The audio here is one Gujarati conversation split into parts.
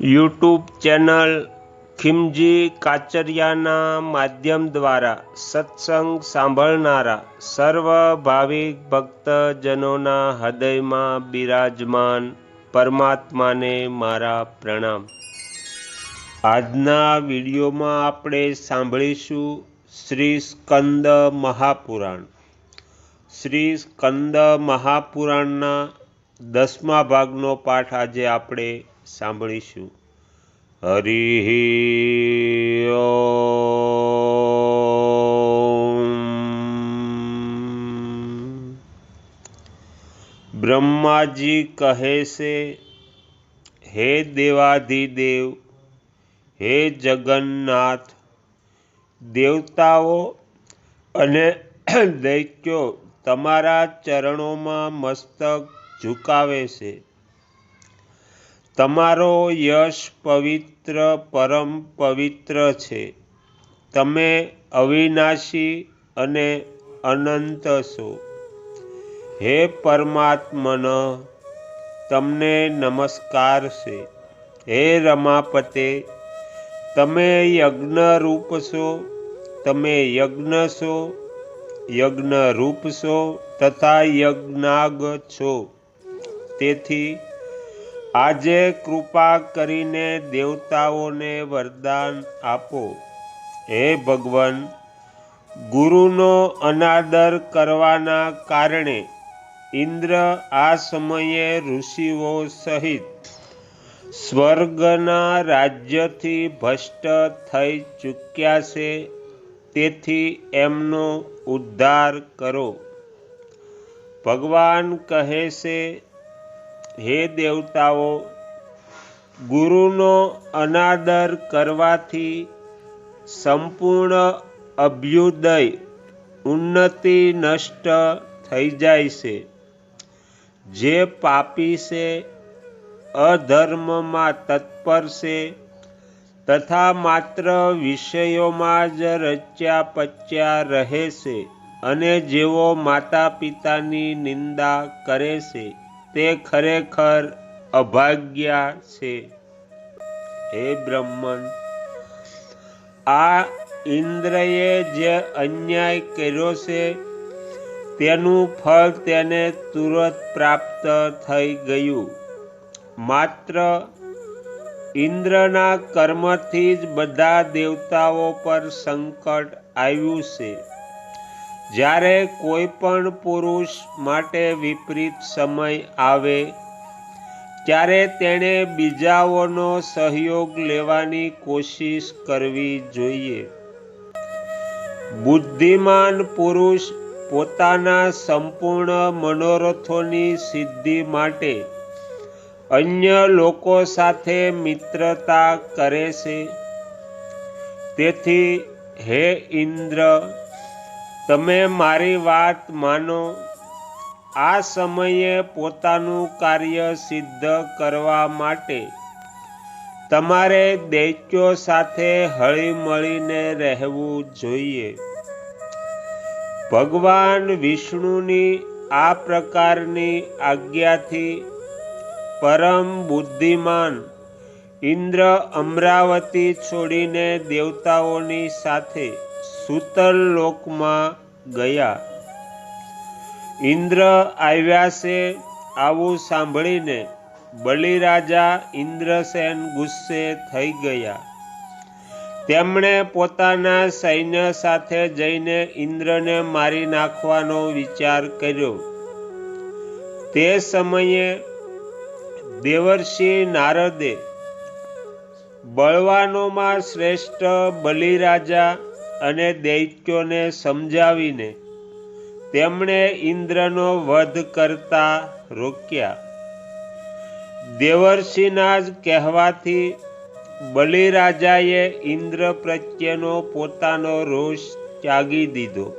યુટ્યુબ ચેનલ ખિમજી કાચરિયાના માધ્યમ દ્વારા સત્સંગ સાંભળનારા સર્વ ભાવિક ભક્તજનોના હૃદયમાં બિરાજમાન પરમાત્માને મારા પ્રણામ. આજના વિડીયોમાં આપણે સાંભળીશું શ્રી સ્કંદ મહાપુરાણ. શ્રી સ્કંદ મહાપુરાણના દસમા ભાગનો પાઠ આજે આપણે સાંભળીશું. હરિ બ્રહ્માજી કહે છે, હે દેવાધિદેવ, હે જગન્નાથ, દેવતાઓ અને દૈત્યો, તમારા ચરણોમાં મસ્તક ઝુકાવે છે. તમારો યશ પવિત્ર, પરમ પવિત્ર છે. તમે અવિનાશી અને અનંત છો. હે પરમાત્મન, તમને નમસ્કાર છે. હે રમાપતે, તમે યજ્ઞ રૂપ છો. તમે યજ્ઞ છો યજ્ઞ રૂપ છો તથા યજ્ઞાગ છો. તેથી આજે કૃપા કરીને દેવતાઓને વરદાન આપો. હે ભગવાન, ગુરુનો અનાદર કરવાના કારણે ઇન્દ્ર આ સમયે ઋષિઓ સહિત સ્વર્ગના રાજ્યથી ભ્રષ્ટ થઈ ચૂક્યા છે, તેથી એમનો ઉદ્ધાર કરો. ભગવાન કહે છે હે દેવતાઓ, ગુરુનો અનાદર કરવાથી સંપૂર્ણ અભ્યુદય, ઉન્નતિ નષ્ટ થઈ જાય છે. જે પાપી છે, અધર્મમાં તત્પર છે, તથા માત્ર વિષયોમાં જ રચ્યા પચ્યા રહે છે અને જેઓ માતા પિતાની નિંદા કરે છે. તે ખરેખર અભાગ્યા છે. હે બ્રહ્મન, આ ઇન્દ્રએ જે અન્યાય કર્યો છે, તેનું ફળ તેને તુરત પ્રાપ્ત થઈ ગયું. માત્ર ઇન્દ્રના કર્મથી જ બધા દેવતાઓ પર સંકટ આવ્યું છે. જ્યારે કોઈ પણ પુરુષ માટે વિપરીત સમય આવે, ત્યારે તેણે બીજાઓનો સહયોગ લેવાની કોશિશ કરવી જોઈએ. બુદ્ધિમાન પુરુષ પોતાના સંપૂર્ણ મનોરથોની સિદ્ધિ માટે અન્ય લોકો સાથે મિત્રતા કરે છે. તેથી હે ઇન્દ્ર તમે મારી વાત માનો. આ સમયે પોતાનું કાર્ય સિદ્ધ કરવા માટે તમારે દૈત્યો સાથે હળીમળીને રહેવું જોઈએ. ભગવાન વિષ્ણુની આ પ્રકારની આજ્ઞાથી પરમ બુદ્ધિમાન ઇન્દ્ર અમરાવતી છોડીને દેવતાઓની સાથે સૂતલ લોકમાં ગયા. ઇન્દ્ર આવ્યા છે આવું સાંભળીને બલિરાજા ઇન્દ્રસેન ગુસ્સે થઈ ગયા. તેમણે પોતાના સૈન્ય સાથે જઈને ઇન્દ્રને મારી નાખવાનો વિચાર કર્યો. તે સમયે દેવર્ષિ નારદે બળવાનોમાં શ્રેષ્ઠ બલિરાજા અને દૈત્યોને સમજાવીને તેમણે ઇન્દ્રનો વધ કરતા રોક્યા. દેવર્ષિના જ કહેવાથી બલિરાજાએ ઇન્દ્ર પ્રત્યેનો પોતાનો રોષ ત્યાગી દીધો.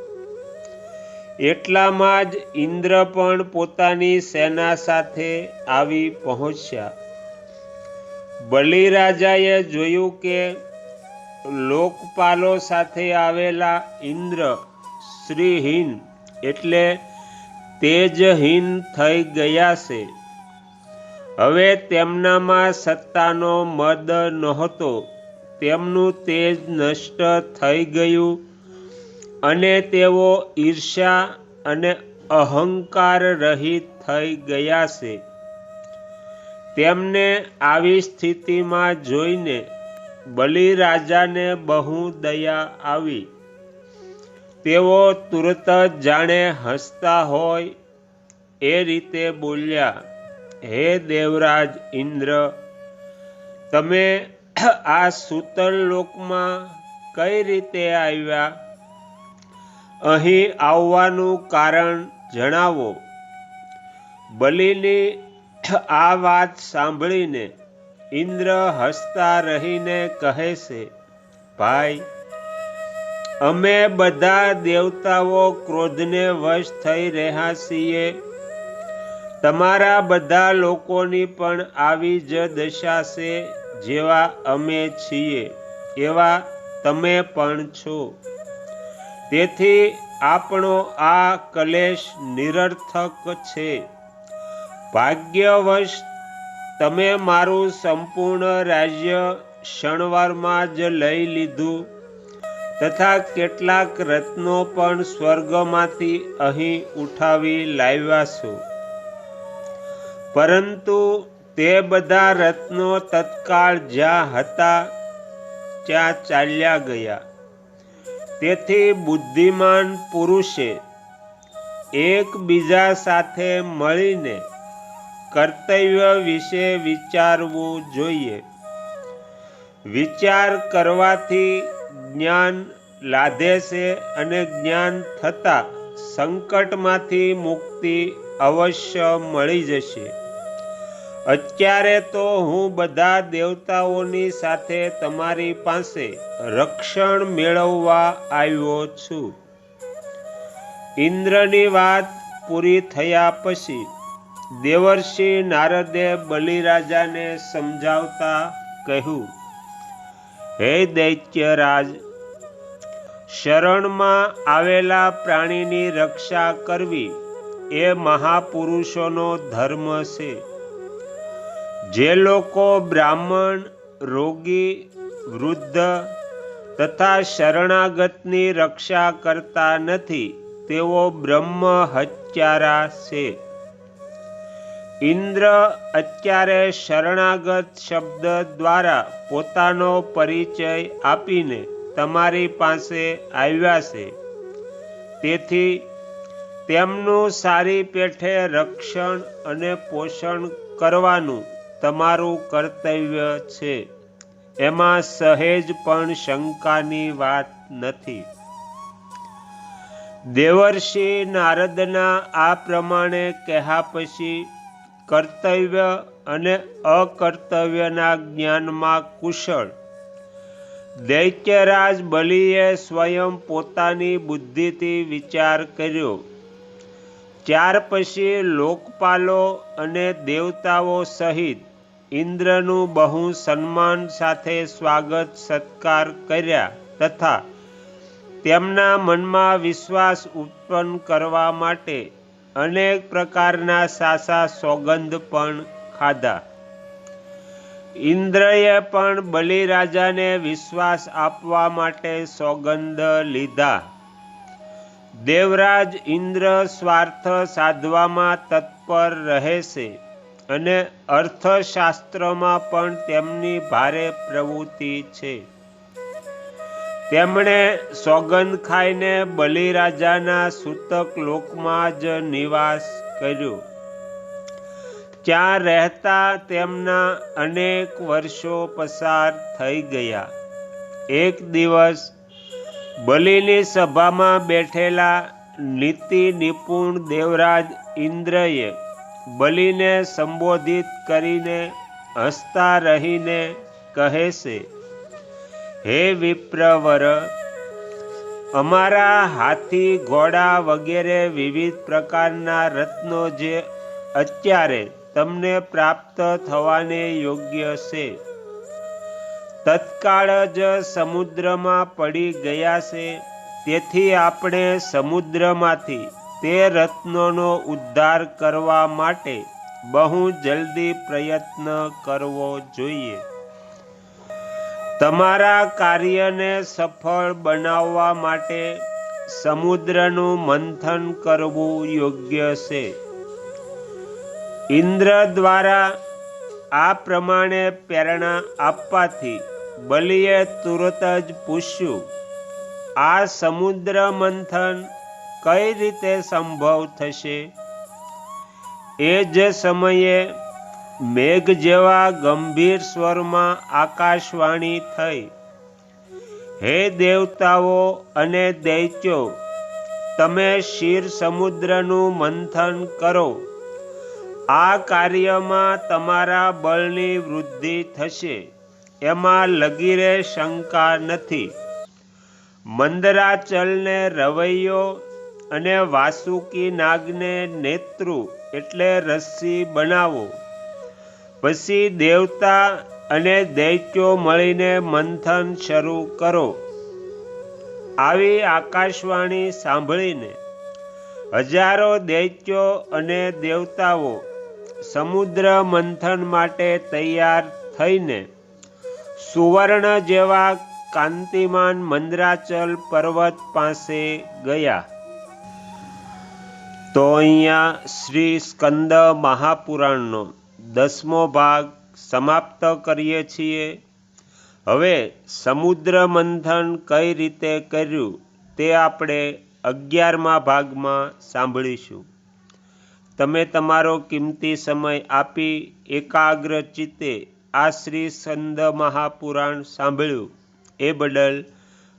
એટલામાં જ ઇન્દ્ર પણ પોતાની સેના સાથે આવી પહોંચ્યા. બલિરાજાએ જોયું કે લોકપાલો સાથે આવેલા ઇન્દ્ર શ્રીહીન એટલે તેજહીન થઈ ગયા છે. હવે તેમનામાં સત્તાનો મદ નહોતો. તેમનું તેજ નષ્ટ થઈ ગયું અને તેઓ ઈર્ષા અને અહંકાર રહિત થઈ ગયા છે. તેમને આવી સ્થિતિમાં જોઈને બલિરાજાને બહુ દયા આવી. તેઓ તુરત જ જાણે હસતા હોય એ રીતે બોલ્યા, હે દેવરાજ ઇન્દ્ર, તમે આ સૂતર લોકમાં કઈ રીતે આવ્યા? અહીં આવવાનું કારણ જણાવો. બલિની આ વાત સાંભળીને ઇન્દ્ર હસતા રહીને કહે છે, ભાઈ, અમે બધા દેવતાઓ ક્રોધને વશ થઈ રહ્યા છીએ. તમારા બધા લોકોની પણ આવી જ દશા છે જેવા અમે છીએ, એવા તમે પણ છો. તેથી આપણો આ કલેશ નિરર્થક છે. ભાગ્યવશ તમે મારું સંપૂર્ણ રાજ્ય શણવારમાં જ લઈ લીધું, તથા કેટલાક રત્નો પણ સ્વર્ગમાંથી અહીં ઉઠાવી લાવ્યા છો. પરંતુ તે બધા રત્નો તત્કાળ જ્યાં હતા, ત્યાં ચાલ્યા ગયા. તેથી બુદ્ધિમાન પુરુષે એકબીજા સાથે મળીને કર્તવ્ય વિશે વિચારવું જોઈએ. વિચાર કરવાથી જ્ઞાન લાધે છે અને જ્ઞાન થતાં સંકટમાંથી મુક્તિ અવશ્ય મળી જશે. અત્યારે તો હું બધા દેવતાઓની સાથે તમારી પાસે રક્ષણ મેળવવા આવ્યો છું. ઇન્દ્રની વાત પૂરી થયા પછી દેવર્ષિ નારદે બલિરાજાને સમજાવતા કહ્યું, હે દૈત્યરાજ, શરણમાં આવેલા પ્રાણીની રક્ષા કરવી એ મહાપુરુષોનો ધર્મ છે. જે લોકો બ્રાહ્મણ, રોગી, વૃદ્ધ તથા શરણાગતની રક્ષા કરતા નથી, તેઓ બ્રહ્મ હત્યારા છે. ઇન્દ્ર અત્યારે શરણાગત શબ્દ દ્વારા પોતાનો પરિચય આપીને તમારી પાસે આવ્યા છે. તેથી તેમનું સારી પેઠે રક્ષણ અને પોષણ કરવાનું તમારું કર્તવ્ય છે. એમાં સહેજ પણ શંકાની વાત નથી. દેવર્ષિ નારદના આ પ્રમાણે કહ્યા પછી કર્તવ્ય અને અકર્તવ્યના જ્ઞાનમાં કુશળ. દૈત્યરાજ બલિએ સ્વયં પોતાની બુદ્ધિથી વિચાર કર્યો. ત્યાર પછી લોકપાલો અને દેવતાઓ સહિત ઇન્દ્રનું બહુ સન્માન સાથે સ્વાગત સત્કાર કર્યા તથા તેમના મનમાં વિશ્વાસ ઉત્પન્ન કરવા માટે અનેક પ્રકારના સાસા સોગંદ પણ ખાધા. ઇન્દ્રએ પણ બલિરાજાને વિશ્વાસ આપવા માટે સોગંદ લીધા. દેવરાજ ઇન્દ્ર સ્વાર્થ સાધવામાં તત્પર રહે છે અને અર્થશાસ્ત્રમાં પણ તેમની ભારે પ્રવૃત્તિ છે. તેમણે સોગંદ ખાઈને બલિરાજાના સૂતક લોકમાં જ નિવાસ કર્યો. ત્યાં રહેતા તેમના અનેક વર્ષો પસાર થઈ ગયા. એક દિવસ બલિની સભામાં બેઠેલા નીતિ નિપુણ દેવરાજ ઇન્દ્રએ બલિને સંબોધિત કરીને હસતા રહીને કહે છે હે વિપ્રવર, અમારા હાથી ઘોડા વગેરે વિવિધ પ્રકારના રત્નો જે અત્યારે તમને પ્રાપ્ત થવાને યોગ્ય છે, તત્કાળ જ સમુદ્રમાં પડી ગયા છે. તેથી આપણે સમુદ્રમાંથી તે રત્નોનો ઉદ્ધાર કરવા માટે બહુ જલ્દી પ્રયત્ન કરવો જોઈએ. તમારા કાર્યને સફળ બનાવવા માટે સમુદ્રનું મંથન કરવું યોગ્ય છે. ઇન્દ્ર દ્વારા આ પ્રમાણે પ્રેરણા આપવાથી બલિએ તુરત જ પૂછ્યું, આ સમુદ્ર મંથન કઈ રીતે સંભવ થશે? એ જ સમયે મેઘ જેવા ગંભીર સ્વરમાં આકાશવાણી થઈ. હે દેવતાઓ અને દૈત્યો, તમે શિર સમુદ્રનું મંથન કરો. આ કાર્યમાં તમારા બળની વૃદ્ધિ થશે, એમાં લગીરે શંકા નથી. મંદરાચલને રવૈયો અને વાસુકી નાગને નેત્રુ એટલે રસ્સી બનાવો. પછી દેવતા અને દૈત્યો મળીને મંથન શરૂ કરો. આવી આકાશવાણી સાંભળીને હજારો દૈત્યો અને દેવતાઓ સમુદ્ર મંથન માટે તૈયાર થઈને સુવર્ણ જેવા કાંતિમાન મંદરાચલ પર્વત પાસે ગયા. તો અહીંયા શ્રી સ્કંદ મહાપુરાણનો દસમો ભાગ સમાપ્ત કરીએ છીએ. હવે સમુદ્ર મંથન કઈ રીતે કર્યું તે આપણે અગિયારમા ભાગમાં સાંભળીશું. તમે તમારો કિંમતી સમય આપી એકાગ્ર ચિત્તે આ શ્રી સ્કંદ મહાપુરાણ સાંભળ્યું. એ બદલ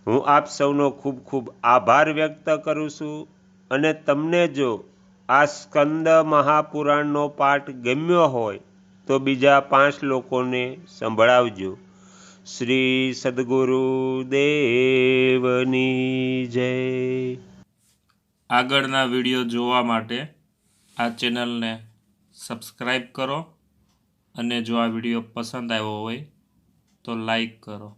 હું આપ સૌનો ખૂબ ખૂબ આભાર વ્યક્ત કરું છું અને તમને જો આ સ્કંદ મહાપુરાણનો પાઠ ગમ્યો હોય તો બીજા પાંચ લોકોને સંભળાવજો. શ્રી સદગુરુ દેવની જય. આગળના વીડિયો જોવા માટે આ ચેનલને સબસ્ક્રાઈબ કરો અને જો આ વીડિયો પસંદ આવ્યો હોય તો લાઈક કરો.